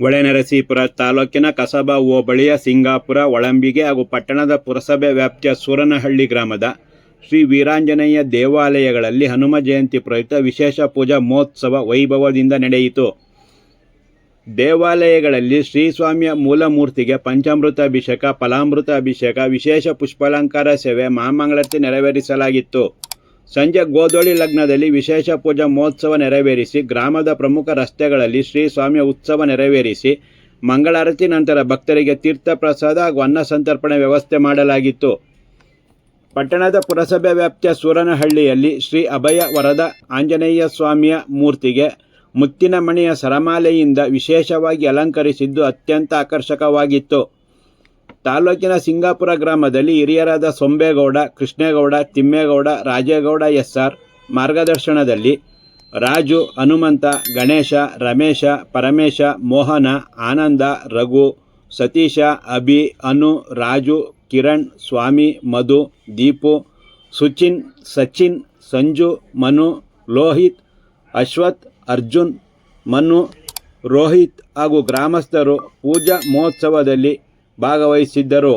ಹೊಳೆನರಸೀಪುರ ತಾಲೂಕಿನ ಕಸಬಾ ಹೋಬಳಿಯ ಸಿಂಗಾಪುರ, ಒಳಂಬಿಗೆ ಹಾಗೂ ಪಟ್ಟಣದ ಪುರಸಭೆ ವ್ಯಾಪ್ತಿಯ ಸೂರನಹಳ್ಳಿ ಗ್ರಾಮದ ಶ್ರೀ ವೀರಾಂಜನೇಯ ದೇವಾಲಯಗಳಲ್ಲಿ ಹನುಮ ಜಯಂತಿ ಪ್ರಯುಕ್ತ ವಿಶೇಷ ಪೂಜಾ ಮಹೋತ್ಸವ ವೈಭವದಿಂದ ನಡೆಯಿತು. ದೇವಾಲಯಗಳಲ್ಲಿ ಶ್ರೀಸ್ವಾಮಿಯ ಮೂಲಮೂರ್ತಿಗೆ ಪಂಚಾಮೃತ ಅಭಿಷೇಕ, ಫಲಾಮೃತ ಅಭಿಷೇಕ, ವಿಶೇಷ ಪುಷ್ಪಾಲಂಕಾರ ಸೇವೆ, ಮಹಾಮಂಗಳಾರತಿ ನೆರವೇರಿಸಲಾಗಿತ್ತು. ಸಂಜೆ ಗೋಧೋಳಿ ಲಗ್ನದಲ್ಲಿ ವಿಶೇಷ ಪೂಜಾ ಮಹೋತ್ಸವ ನೆರವೇರಿಸಿ ಗ್ರಾಮದ ಪ್ರಮುಖ ರಸ್ತೆಗಳಲ್ಲಿ ಶ್ರೀ ಸ್ವಾಮಿಯ ಉತ್ಸವ ನೆರವೇರಿಸಿ ಮಂಗಳಾರತಿ ನಂತರ ಭಕ್ತರಿಗೆ ತೀರ್ಥ ಪ್ರಸಾದ ಹಾಗೂ ಅನ್ನ ಸಂತರ್ಪಣೆ ವ್ಯವಸ್ಥೆ ಮಾಡಲಾಗಿತ್ತು. ಪಟ್ಟಣದ ಪುರಸಭೆ ವ್ಯಾಪ್ತಿಯ ಸೂರನಹಳ್ಳಿಯಲ್ಲಿ ಶ್ರೀ ಅಭಯ ವರದ ಆಂಜನೇಯ ಸ್ವಾಮಿಯ ಮೂರ್ತಿಗೆ ಮುತ್ತಿನ ಮಣಿಯ ಸರಮಾಲೆಯಿಂದ ವಿಶೇಷವಾಗಿ ಅಲಂಕರಿಸಿದ್ದು ಅತ್ಯಂತ ಆಕರ್ಷಕವಾಗಿತ್ತು. ತಾಲೂಕಿನ ಸಿಂಗಾಪುರ ಗ್ರಾಮದಲ್ಲಿ ಹಿರಿಯರಾದ ಸೊಂಬೇಗೌಡ, ಕೃಷ್ಣೇಗೌಡ, ತಿಮ್ಮೇಗೌಡ, ರಾಜೇಗೌಡ ಎಸ್ಆರ್ ಮಾರ್ಗದರ್ಶನದಲ್ಲಿ ರಾಜು, ಹನುಮಂತ, ಗಣೇಶ, ರಮೇಶ, ಪರಮೇಶ, ಮೋಹನ, ಆನಂದ, ರಘು, ಸತೀಶ, ಅಭಿ, ಅನು, ರಾಜು, ಕಿರಣ್, ಸ್ವಾಮಿ, ಮಧು, ದೀಪು, ಸುಚಿನ್, ಸಚಿನ್, ಸಂಜು, ಮನು, ಲೋಹಿತ್, ಅಶ್ವಥ್, ಅರ್ಜುನ್, ಮನು, ರೋಹಿತ್ ಹಾಗೂ ಗ್ರಾಮಸ್ಥರು ಪೂಜಾ ಮಹೋತ್ಸವದಲ್ಲಿ ಭಾಗವಹಿಸಿದ್ದರು.